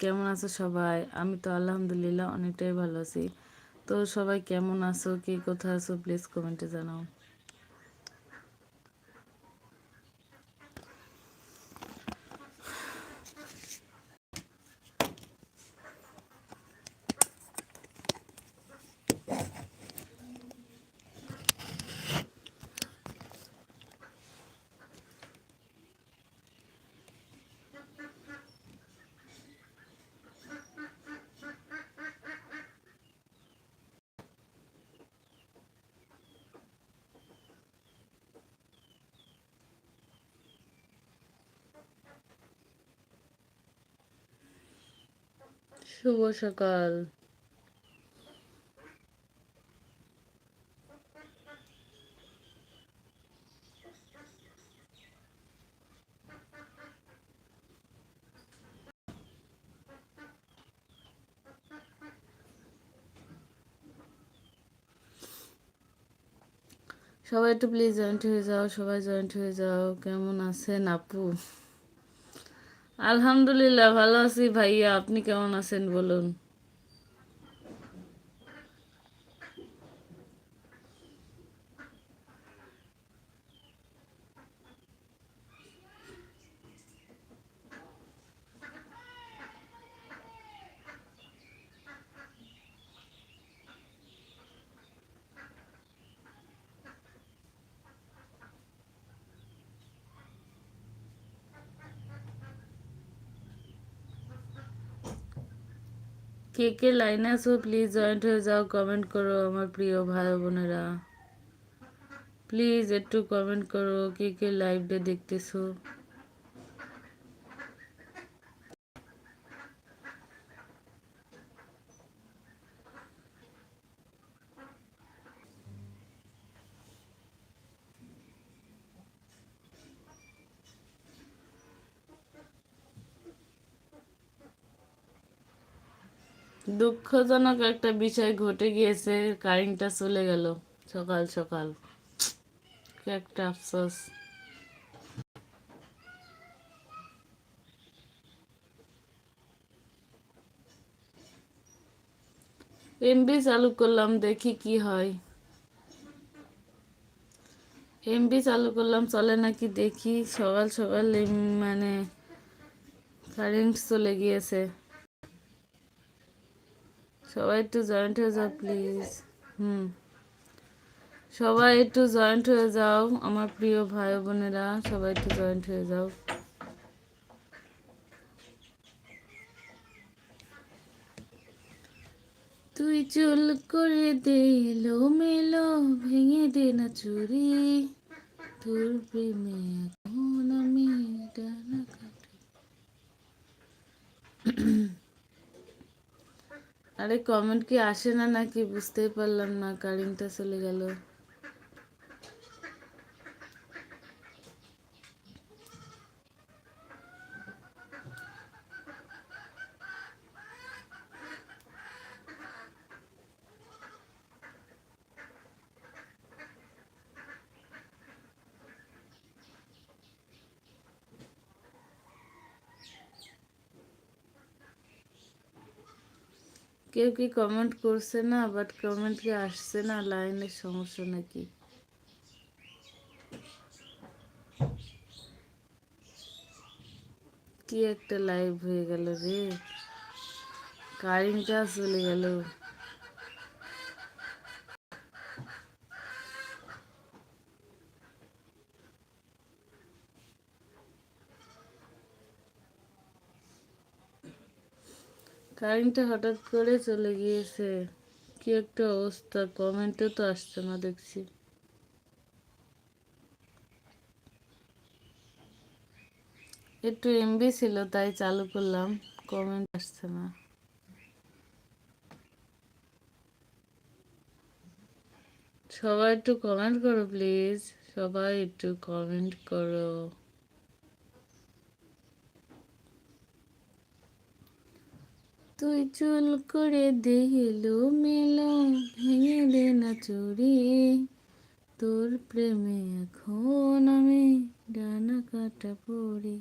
কেমন আছো সবাই? আমি তো আলহামদুলিল্লাহ অনেকটাই ভালো আছি। তো সবাই কেমন আছো? কি কোথায় আছো? প্লিজ কমেন্টে জানাও। শুভ সকাল। সবাই একটু প্লিজ জয়েন্ট হয়ে যাও, সবাই জয়েন্ট হয়ে যাও। কেমন আছেন আপু? আলহামদুলিল্লাহ ভালো আছি ভাইয়া। আপনি কেমন আছেন বলুন? কে কে লাইনে আছো প্লিজ জয়েন্ট হয়ে যাও কমেন্ট করো আমার প্রিয় ভাই বোনেরা। প্লিজ একটু কমেন্ট করো, কে কে লাইভটা দেখতেছো। দুঃখজনক একটা বিষয় ঘটে গিয়েছে, কারেন্টটা চলে গেল সকাল সকাল। একটা আফসোস। এমবি চালু করলাম, দেখি কি হয়। এমবি চালু করলাম, চলে নাকি দেখি। সকাল সকাল মানে কারেন্ট চলে গিয়েছে। সবাই একটু জয়েন্ট হয়ে যাও প্লিজ হুম। সবাই একটু জয়েন্ট হয়ে যাও আমার প্রিয় ভাই বোনেরা সবাই একটু জয়েন্ট হয়ে যাও। তুই চুল করে দে মেলো ভেঙে দে না চুরি। তোর প্রেমে এখন আমি ডানা কাটি। আরে কমেন্ট কি আসে না নাকি? বুঝতেই পারলাম না কারেন্টটা চলে গেল। কেউ কি কমেন্ট করছে না বাট কমেন্ট কি আসছে না লাইনের সমস্যা নাকি? কি একটা লাইভ হয়ে গেল রে। কারেন্টটা চলে গেল। কারেন্টটা হঠাৎ করে চলে গিয়েছে। কি একটা অবস্থা কমেন্টে তো আসছে না, দেখছি। একটু এমবি ছিল, তাই চালু করলাম কমেন্ট আসছে না। সবাই একটু কমেন্ট করো প্লিজ সবাই একটু কমেন্ট করো। তুই চুল করে দেহিলো মেলো, ভেঙে দে না চুরি তোর প্রেমে এখন আমি ডানা কাটা পড়ি।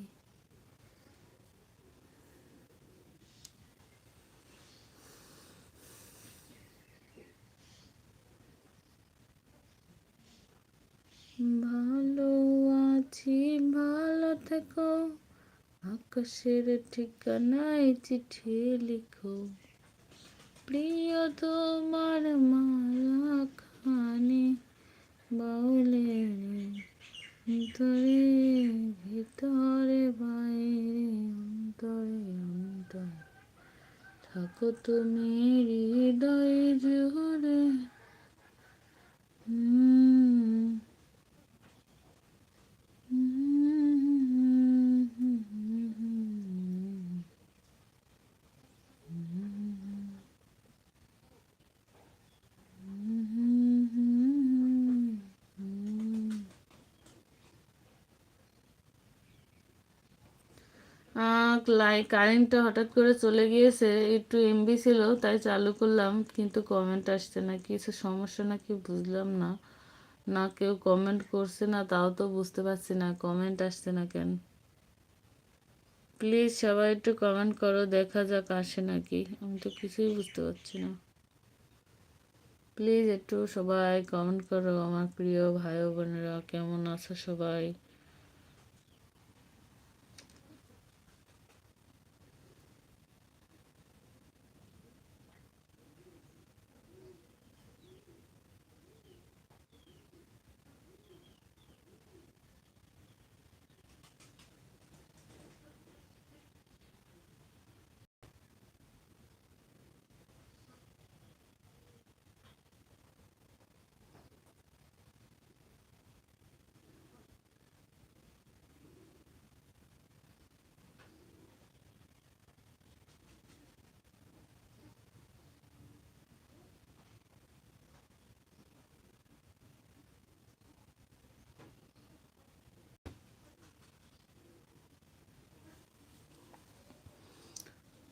ভালো আছি, ভালো থেকো। আকাশের ঠিকানায় চিঠি লিখো। প্রিয় তোমার মালা খানি বাউলের ভিতরে ভিতরে, বাইরে, অন্তরে অন্তরে। থাকো তুমি হৃদয় জুড়ে হুম লাই কারেন্টটা হঠাৎ করে চলে গিয়েছে, একটু এমবি ছিল, তাই চালু করলাম, কিন্তু কমেন্ট আসছে না, কিছু সমস্যা নাকি বুঝলাম না। না, কেউ কমেন্ট করছে না, তাও তো বুঝতে পারছি না কমেন্ট আসছে না কেন? প্লিজ সবাই একটু কমেন্ট করো, দেখা যাক আসে নাকি, আমি তো কিছুই বুঝতে পারছি না। প্লিজ একটু সবাই কমেন্ট করো, আমার প্রিয় ভাই বোনেরা, কেমন আছো সবাই?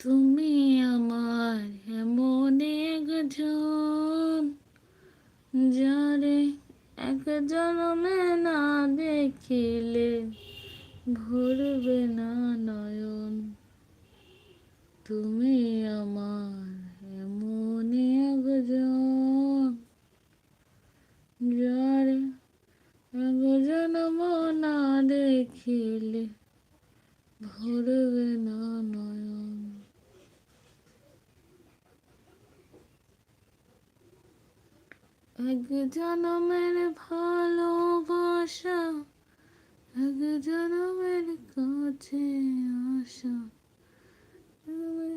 তুমি আমার এমন একজন যারে এক জন্মে না দেখিলে ভরবে না নয়ন। তুমি আমার এমন একজন যারে এক জন্ম না দেখিলে ভরবে না নয়ন। এক জনমের ভালোবাসা এক জনমের কাছে আসা। তুমি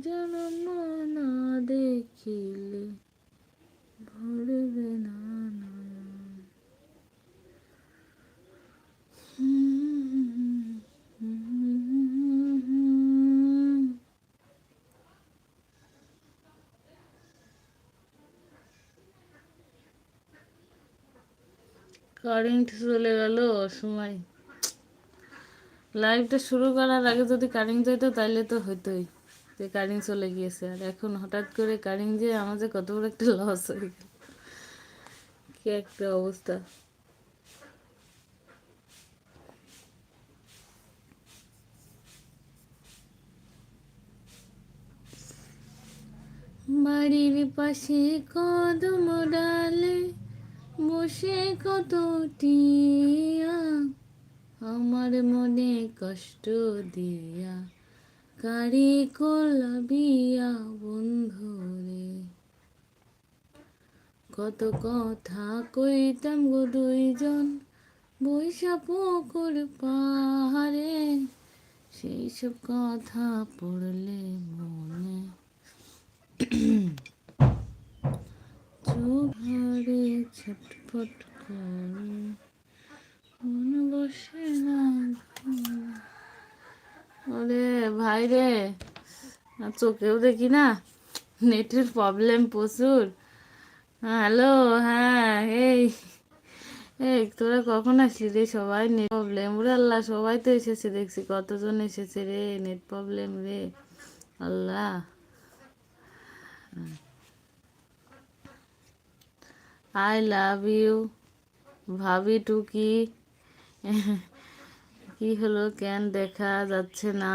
একজন না দেখিলে ভরবে না নয়ন কারেন্ট চলে গেল, সময়। লাইভটা শুরু করার আগে যদি কারেন্ট যেত তাহলে তো হইতোই, যে কারেন্ট চলে গিয়েছে। আর এখন হঠাৎ করে কারেন্ট যে আমাদের কত বড় একটা লস হয়ে গেল। কি একটা অবস্থা। বাড়ির পাশে কদম ডালে বসে কত টিয়া আমার মনে কষ্ট দিয়া। কারি বিয়া বন্ধুরে কত কথা কইতাম গো দুইজন, বৈশা পুকুর পাহাড়ে। সেই সব কথা পড়লে মনে ছটফট করে। মন বসে না ওরে ভাই রে চোখেও দেখি না। নেটের প্রবলেম প্রচুর। হ্যালো হ্যাঁ এই এই, তোরা কখন আসলি রে সবাই? নেট প্রবলেম ওরে আল্লাহ, সবাই তো এসেছে, দেখছি কতজন এসেছে রে, নেট প্রবলেম রে। আল্লাহ। আই লাভ ইউ ভাবি টুকি। কি হলো, কেন দেখা যাচ্ছে না?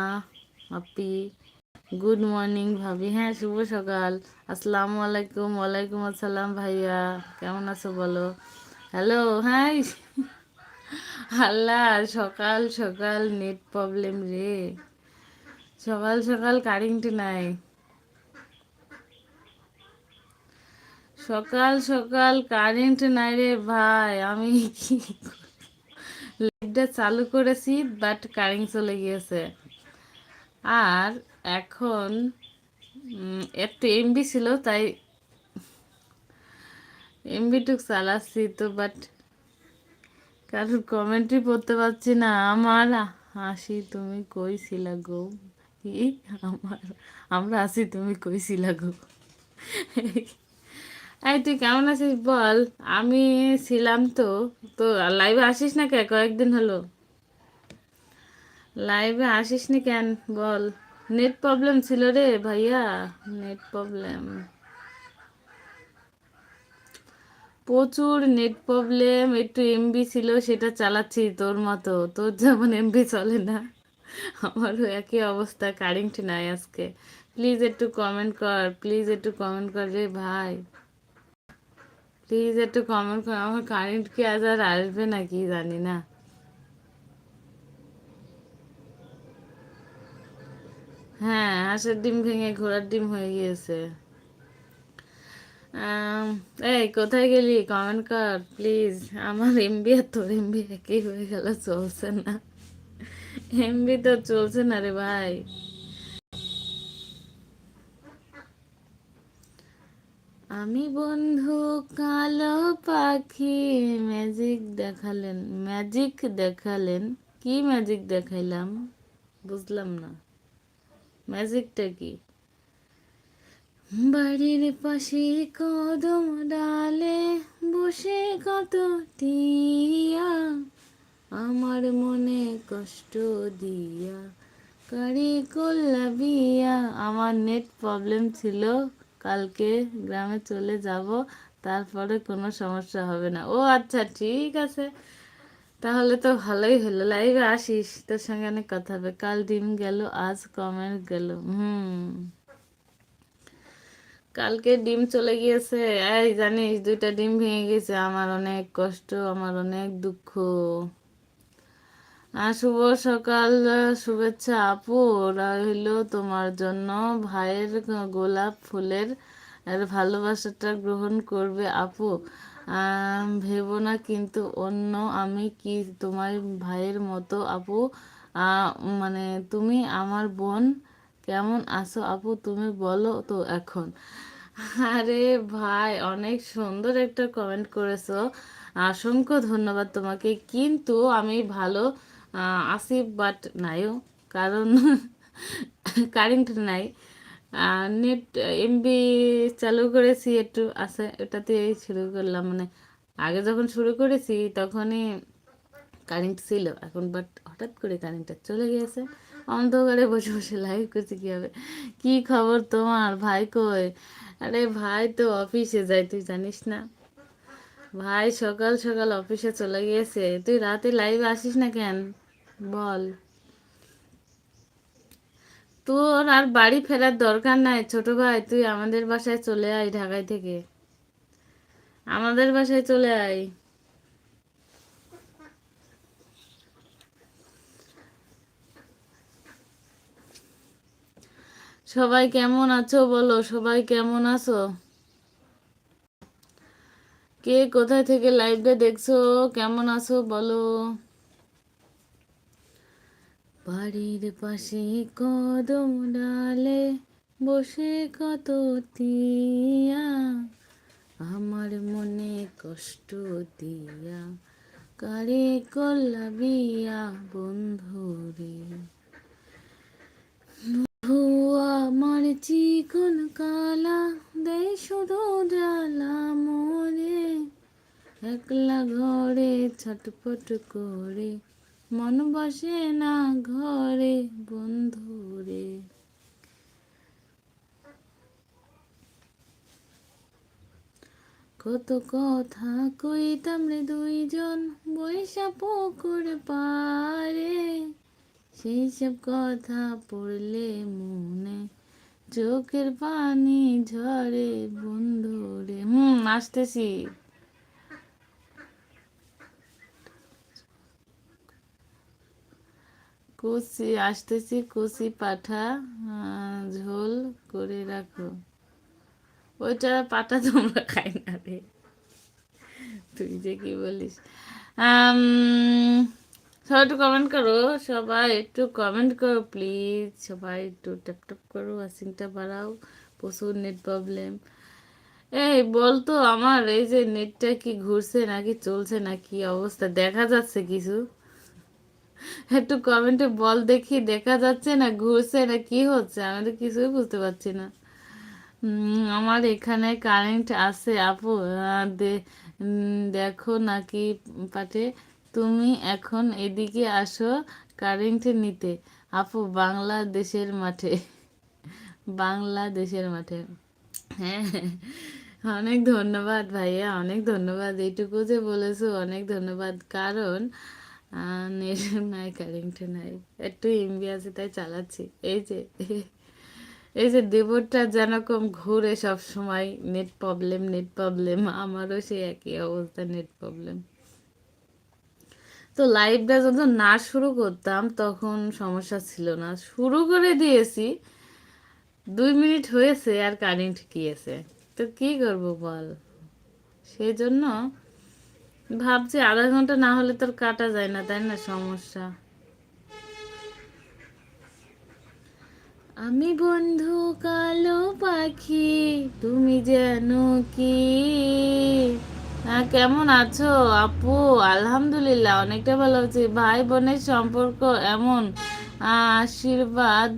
আপি গুড মর্নিং ভাবি। হ্যাঁ শুভ সকাল। আসসালামু আলাইকুম, ওয়ালাইকুম আসসালাম ভাইয়া। কেমন আছো বলো? হ্যালো হ্যাঁ আল্লাহ, সকাল সকাল নেট প্রবলেম রে। সকাল সকাল কারেন্ট নাই। সকাল সকাল কারেন্ট নাই রে ভাই। আমি কি লাইটটা চালু করেছি বাট কারেন্ট চলে গিয়েছে। আর এখন এত এমবি ছিল, তাই এমবিটুক চালাচ্ছি তো বাট কারোর কমেন্টই পড়তে পারছি না। আমার হাসি তুমি কইছিলা গো? কি? আমার, আমরা হাসি তুমি কইছিলা গো? এই, তুই কেমন আছিস বল? আমি ছিলাম তো। তো লাইভে আসিস না কে কয়েকদিন হলো। লাইভে আসিস নি কেন? বল। নেট প্রবলেম ছিল রে ভাইয়া। নেট প্রবলেম প্রচুর নেট প্রবলেম একটু এমবি ছিল, সেটা চালাচ্ছি তোর মতো। তোর যেমন এমবি চলে না। আমারও একই অবস্থা কারেন্ট নাই আজকে। প্লিজ একটু কমেন্ট কর। প্লিজ একটু কমেন্ট কর রে ভাই। প্লিজ একটু কমেন্ট কর। আমার কারেন্ট কি আজ আর আসবে নাকি জানি না। হ্যাঁ হাঁসের ডিম ভেঙে ঘোড়ার ডিম হয়ে গিয়েছে। এই, কোথায় গেলি? কমেন্ট কর প্লিজ আমার এমবি আর তোর এমবি একই হয়ে গেল, চলছে না। এমবি তো চলছে না রে ভাই। আমি বন্ধু কালো পাখি ম্যাজিক দেখালেন ম্যাজিক দেখালেন। কি ম্যাজিক দেখাইলাম? বুঝলাম না। ম্যাজিকটা কি? বাড়ির পাশে কদম ডালে বসে কত টিয়া, আমার মনে কষ্ট দিয়া, কারি করলা বিয়া, আমার নেট প্রবলেম ছিল কালকে গ্রামে চলে যাব, তারপরে কোনো সমস্যা হবে না। ও আচ্ছা ঠিক আছে। তাহলে তো ভালোই হলো। লাইভে আসিস, তোর সঙ্গে অনেক কথা হবে। কাল ডিম গেল, আজ কমেন্ট গেল। হুম। কালকে ডিম চলে গিয়েছে। এই জানিস, দুইটা ডিম ভেঙে গেছে। আমার অনেক কষ্ট, আমার অনেক দুঃখ। শুভ সকাল, শুভেচ্ছা আপু। রইল তোমার জন্য ভাইয়ের গোলাপ ফুলের ভালোবাসাটা গ্রহণ করবে আপু। ভেবো না কিন্তু অন্য আমি কি তোমার ভাইয়ের মতো আপু? মানে তুমি আমার বোন, কেমন আছো আপু তুমি বলো তো এখন। আরে ভাই, অনেক সুন্দর একটা কমেন্ট করেছ। অসংখ্য ধন্যবাদ তোমাকে। কিন্তু আমি ভালো আছি বাট নাইও কারণ কারেন্ট নাই। নেট এমবি চালু করেছি একটু আছে ওটাতে শুরু করলাম। মানে আগে যখন শুরু করেছি, তখনই কারেন্ট ছিল। এখন বাট হঠাৎ করে কারেন্টটা চলে গিয়েছে। অন্ধকারে বসে বসে লাইভ করছি কী হবে কী খবর তোমার? ভাই কই? আরে ভাই তো অফিসে যায়, তুই জানিস না। ভাই সকাল সকাল অফিসে চলে গিয়েছে। তুই রাতে লাইভে আসিস না কেন? বল। তোর আর বাড়ি ফেরার দরকার নাই, ছোট ভাই, তুই আমাদের বাসায় চলে আয় ঢাকায় থেকে। আমাদের বাসায় চলে আয়। সবাই কেমন আছো বলো? সবাই কেমন আছো? কে কোথায় থেকে লাইভটা দেখছ? কেমন আছো বলো? বাড়ির পাশে কদম ডালে বসে কত তিয়া আমার মনে কষ্ট দিয়া, কারে কল্লা বিয়া বন্ধুরে আমার চিকন কালা দেয় শুধু জ্বালা মরে একলা ঘরে ছটপট করে মন বসে না ঘরে বন্ধুরে কত কথা কইতাম রে দুইজন, বৈশা পুকুর পারে সেই সব কথা পড়লে মনে চোখের পানি ঝরে, বন্ধু রে। হুম, আসতেছি। কষি আসতেছি কষি পাঠা ঝোল করে রাখো। ওইটা পাটা তোমরা খাই না রে। তুই যে কি বলিস? সবাই একটু কমেন্ট করো, সবাই একটু কমেন্ট করো প্লিজ সবাই একটু ট্যাপ ট্যাপ করো ওয়াশিংটা বাড়াও, প্রচুর নেট প্রবলেম এই বলতো আমার, এই যে নেটটা কি ঘুরছে নাকি চলছে না কি অবস্থা, দেখা যাচ্ছে কিছু। একটু কমেন্টে বল দেখি, দেখা যাচ্ছে না, ঘুরছে না, কি হচ্ছে? আমি তো কিছুই বুঝতে পারছি না। আমার এখানে কারেন্ট আছে, আপু। দেখো নাকি পাঠে। তুমি এখন এদিকে আসো কারেন্ট নিতে। আপু, বাংলাদেশের মাঠে। বাংলাদেশের মাঠে। হ্যাঁ অনেক ধন্যবাদ ভাইয়া, অনেক ধন্যবাদ। এইটুকু যে বলেছ, অনেক ধন্যবাদ। কারণ নেট নাই কারেন্ট নাই। একটু এমবি তাই চালাচ্ছি। এই যে এই যে দেবরটা যেরকম ঘুরে সব সময় নেট প্রবলেম নেট প্রবলেম। আমারও সেই একই অবস্থা, নেট প্রবলেম। তো লাইভটা যখন না শুরু করতাম, তখন সমস্যা ছিল না। শুরু করে দিয়েছি। দুই মিনিট হয়েছে আর কারেন্ট গিয়েছে। তো কি করব বল? সেই জন্য ভাবছি আধা ঘণ্টা না হলে তোর কাটা যায় না, তাই না সমস্যা? আমি বন্ধু কালো পাখি, তুমি যেন কি? কেমন আছো? আপু, আলহামদুলিল্লাহ, অনেকটা ভালো আছি। ভাই বোনের সম্পর্ক এমন আশীর্বাদ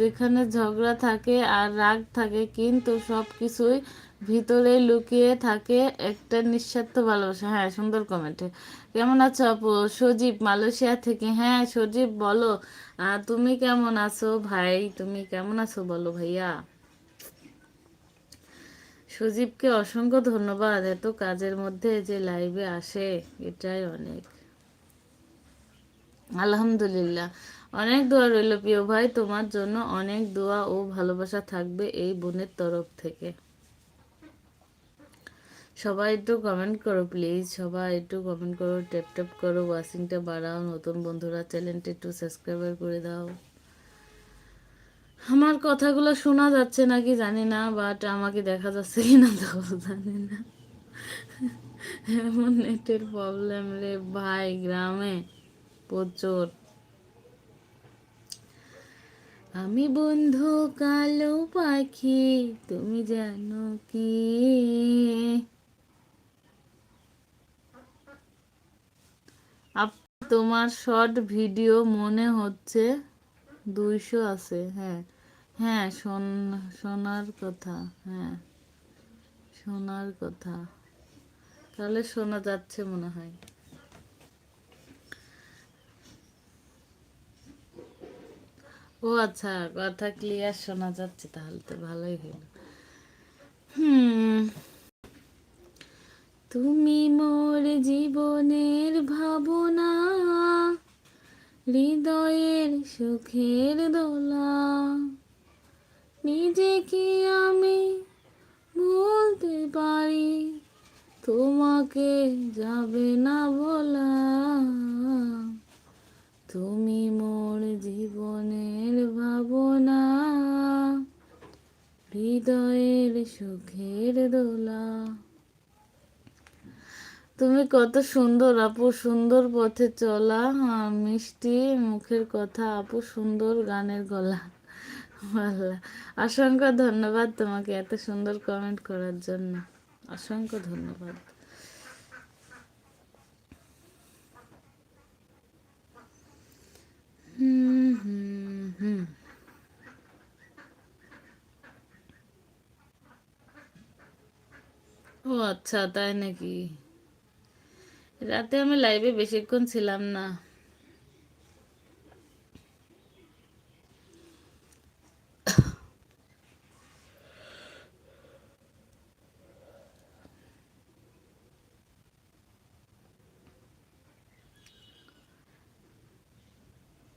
যেখানে ঝগড়া থাকে আর রাগ থাকে, কিন্তু সব কিছুই ভিতরে লুকিয়ে থাকে একটা নিঃস্বার্থ ভালোবাসা। হ্যাঁ সুন্দর কমেন্ট কেমন আছো আপু? সজীব, মালয়েশিয়া থেকে। হ্যাঁ সজীব, বলো। তুমি কেমন আছো? ভাই, তুমি কেমন আছো বলো ভাইয়া? সজীবকে অসংখ্য ধন্যবাদ। এত কাজের মধ্যে যে লাইভে আসে, এটাই অনেক। আলহামদুলিল্লাহ। অনেক দোয়া রইল প্রিয় ভাই। তোমার জন্য অনেক দোয়া ও ভালোবাসা থাকবে এই বোনের তরফ থেকে। সবাই একটু কমেন্ট করো প্লিজ সবাই একটু কমেন্ট করো ট্যাপ ট্যাপ করো ওয়াশিংটা বাড়াও, নতুন বন্ধুরা চ্যানেলটা একটু সাবস্ক্রাইবার করে দাও। আমার কথাগুলো শোনা যাচ্ছে নাকি জানি না বাট আমাকে দেখা যাচ্ছে কি না তাও জানি না। এমন নেটের প্রবলেম রে ভাই, গ্রামে প্রচুর। আমি বন্ধু কালো পাখি, তুমি জানো কি আপ- তোমার শর্ট ভিডিও মনে হচ্ছে দুইশো আছে হ্যাঁ। হ্যাঁ শোন, শোনার কথা হ্যাঁ। শোনার কথা। তাহলে শোনা যাচ্ছে মনে হয়। ও আচ্ছা কথা ক্লিয়ার শোনা যাচ্ছে তাহলে তো ভালোই হুম। তুমি মোর জীবনের ভাবনা হৃদয়ের সুখের দোলা। নিজেকে আমি বলতে পারি, তোমাকে যাবে না বলা। তুমি মোর জীবনের ভাবনা, হৃদয়ের সুখের দোলা। তুমি কত সুন্দর আপু, সুন্দর পথে চলা। মিষ্টি মুখের কথা আপু, সুন্দর গানের গলা। অসংখ্য ধন্যবাদ তোমাকে এত সুন্দর কমেন্ট করার জন্য। অসংখ্য ধন্যবাদ। হুম হুম হুম। ও আচ্ছা তাই নাকি? রাতে আমি লাইভে বেশিক্ষণ ছিলাম না।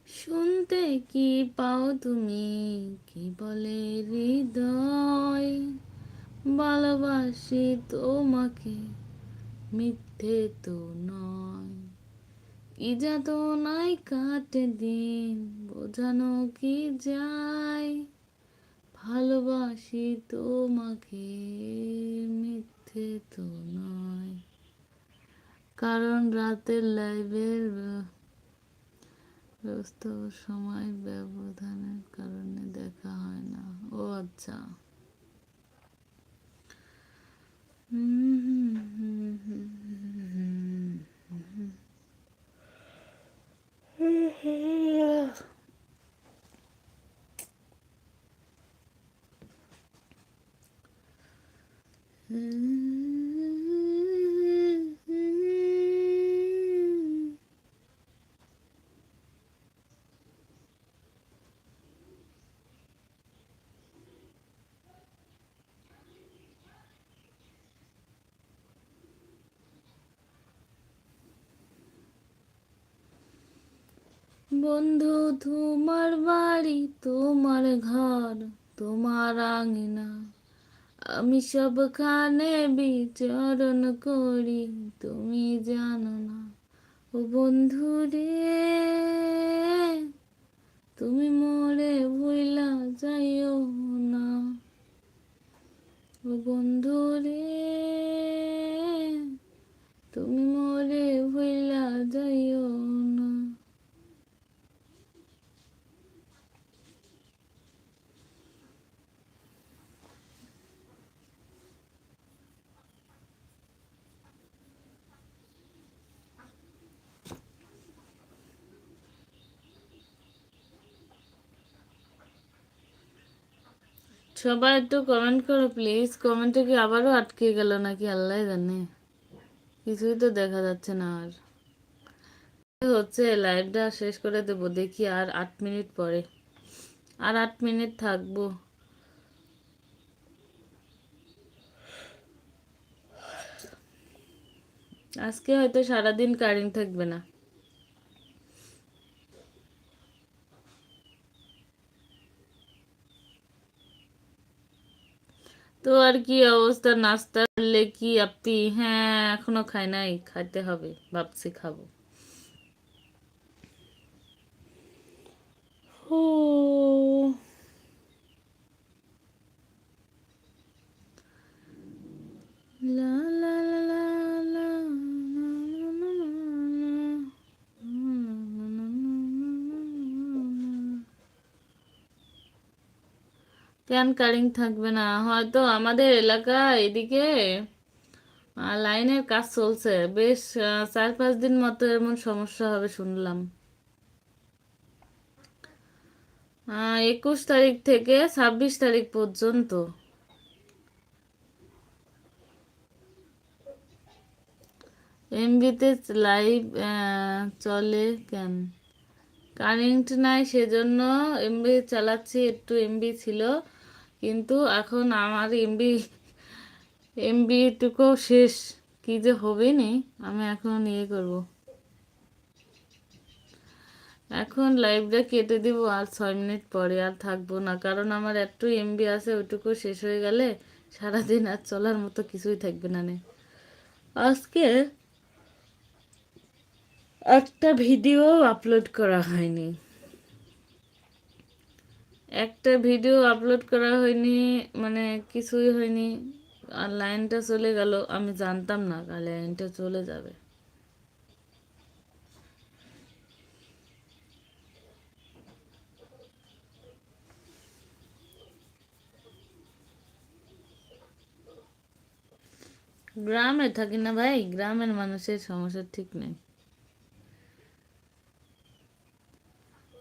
শুনতে কি পাও তুমি? কি বলে হৃদয়? ভালোবাসি তোমাকে মিথ্যে তো নয়। যাত নাই কাটে দিন, বোঝানো কি যায়? ভালোবাসি তোমাকে, মিথ্যে তো নয়। কারণ রাতের লাইভের ব্যস্ত সময় ব্যবধানের কারণে দেখা হয় না। ও আচ্ছা। হুম হুম হুম হুম। Mm-hmm. বন্ধু, তোমার বাড়ি, তোমার ঘর, তোমার আঙিনা। আমি সবখানে বিচরণ করি, তুমি জানো না। ও বন্ধু রে, তুমি মোরে ভুইলা যাইও না। ও বন্ধু রে, তুমি মোরে ভুইলা যাইও না সবাই একটু কমেন্ট করো প্লিজ কমেন্টে কি আবারও আটকে গেল নাকি? আল্লাহ জানে। কিছুই তো দেখা যাচ্ছে না আর। হচ্ছে লাইভটা শেষ করে দেবো। দেখি আর আট মিনিট পরে। আর আট মিনিট থাকব। আজকে হয়তো সারাদিন কারেন্ট থাকবে না। তো আর কি অবস্থা? নাস্তা করলে কি আপনি? হ্যাঁ এখনও খাই নাই, খাইতে হবে, ভাবছি খাব। ও লা লা লা লা। লা কেন কারিং থাকবে না? হয়তো আমাদের এলাকা এদিকে লাইনের কাজ চলছে। বেশ চার পাঁচ দিন মতো এমন সমস্যা হবে শুনলাম। একুশ তারিখ থেকে ছাব্বিশ তারিখ পর্যন্ত। এমবিতে লাইভ চলে কেন? কারেন্ট নাই, সেজন্য এমবি চালাচ্ছি, একটু এমবি ছিল। কিন্তু এখন আমার এমবি এমবিটুকু শেষ। কি যে হবে নি আমি এখন ইয়ে করব। এখন লাইভটা কেটে দিব আর ছয় মিনিট পরে আর থাকব না। কারণ আমার একটু এমবি আছে ওইটুকু শেষ হয়ে গেলে সারাদিন আর চলার মতো কিছুই থাকবে না নে। আজকে একটা ভিডিও আপলোড করা হয়নি। একটা ভিডিও আপলোড করা হয়নি মানে কিছুই হয়নি। আর লাইনটা চলে গেল, আমি জানতাম না লাইনটা চলে যাবে। গ্রামে থাকি না ভাই, গ্রামের মানুষের সমস্যা ঠিক নেই।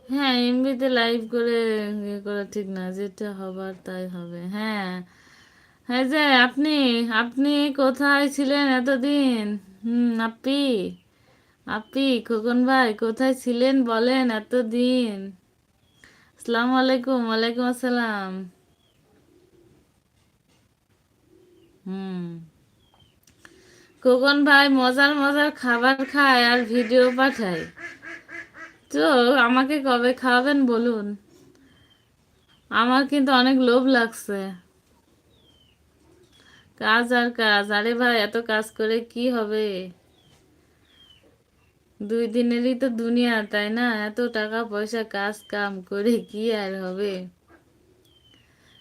হ্যাঁ এমবিতে লাইভ করে ইয়ে করা ঠিক না, যেটা হবার তাই হবে। হ্যাঁ হ্যাঁ যে আপনি আপনি কোথায় ছিলেন এতদিন? হুম, আপি আপি, খোকন ভাই, কোথায় ছিলেন বলেন এতদিন? আসসালামু আলাইকুম, ওয়ালাইকুম আসসালাম। হুম। খোকন ভাই মজার মজার খাবার খায় আর ভিডিও পাঠায়। তো আমাকে কবে খাওয়াবেন বলুন? আমার কিন্তু অনেক লোভ লাগছে। কাজ আর কাজ। আরে ভাই, এত কাজ করে কি হবে? দুই দিনেরই তো দুনিয়া, তাই না? এত টাকা পয়সা, কাজ, কাম করে কি আর হবে?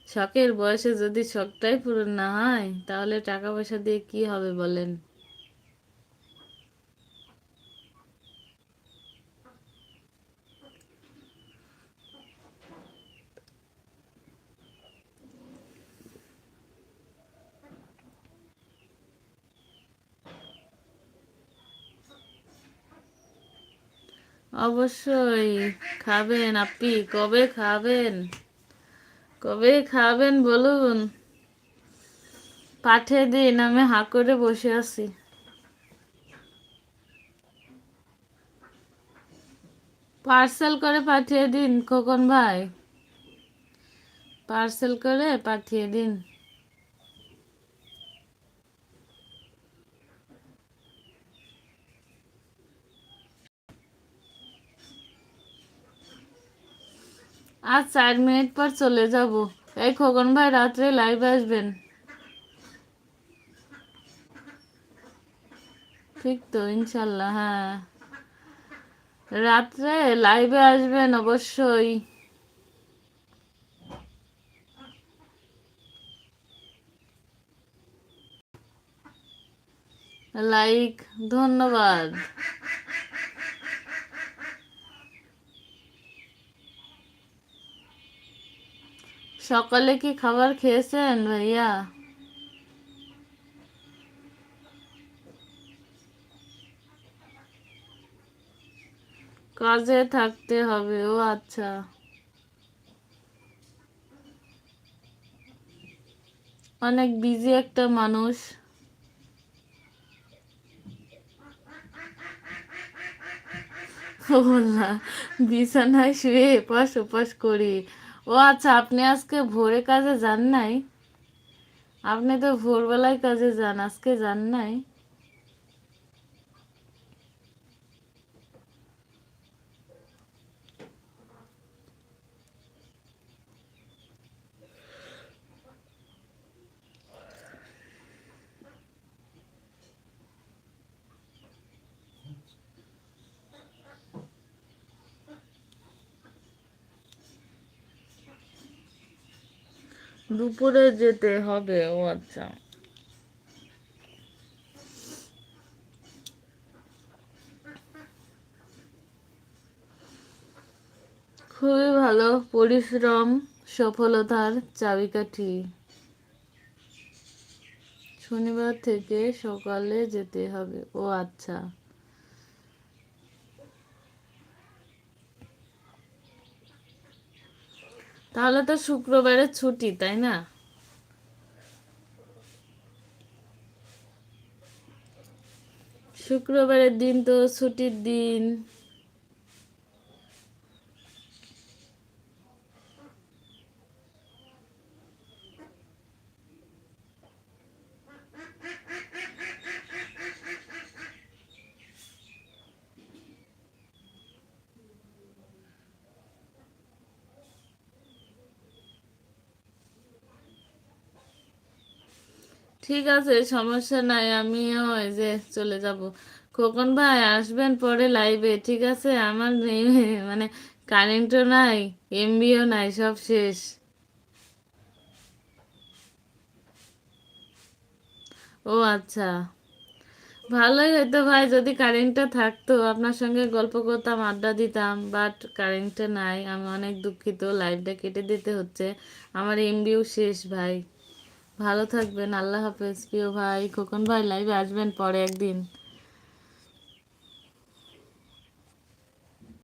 শখের বয়সে যদি শখটাই পূরণ না হয়, তাহলে টাকা পয়সা দিয়ে কি হবে বলেন? অবশ্যই। খাবেন আপনি, কবে খাবেন? কবে খাবেন বলুন? পাঠিয়ে দিন, আমি হাঁ করে বসে আছি। পার্সেল করে পাঠিয়ে দিন খোকন ভাই। পার্সেল করে পাঠিয়ে দিন। আজ চার মিনিট পর চলে যাব। এই খোকন ভাই রাত্রে লাইভ আসবেন। ঠিক তো, ইনশাল্লাহ হ্যাঁ। রাত্রে লাইভে আসবেন অবশ্যই। লাইক ধন্যবাদ। সকালে কি খাবার খেয়েছেন ভাইয়া? কাজে থাকতে হবে, ও আচ্ছা। অনেক বিজি একটা মানুষ। বিছানায় শুয়ে এপাশ ওপাশ করি। ও আচ্ছা আপনি আজকে ভোরে কাজে যান নাই? আপনি তো ভোরবেলায় কাজে যান, আজকে যান নাই? দুপুরে যেতে হবে, ও আচ্ছা। খুবই ভালো, পরিশ্রম, সফলতার চাবিকাঠি। শনিবার থেকে সকালে যেতে হবে, ও আচ্ছা। তাহলে তো শুক্রবারে ছুটি তাই না? শুক্রবারের দিন তো ছুটির দিন। ঠিক আছে, সমস্যা নাই, আমিও এই যে চলে যাব। খোকন ভাই, আসবেন পরে লাইভে ঠিক আছে? আমার মানে কারেন্টও নাই এমবিও নাই, সব শেষ। ও আচ্ছা। ভালোই হতো ভাই, যদি কারেন্টটা থাকতো, আপনার সঙ্গে গল্প করতাম, আড্ডা দিতাম বাট কারেন্টটা নাই। আমি অনেক দুঃখিত লাইভটা কেটে দিতে হচ্ছে। আমার এমবিও শেষ ভাই। ভালো থাকবেন আল্লাহ হাফেজ। প্রিয় ভাই খোকন ভাই লাইভে আসবেন পরে একদিন।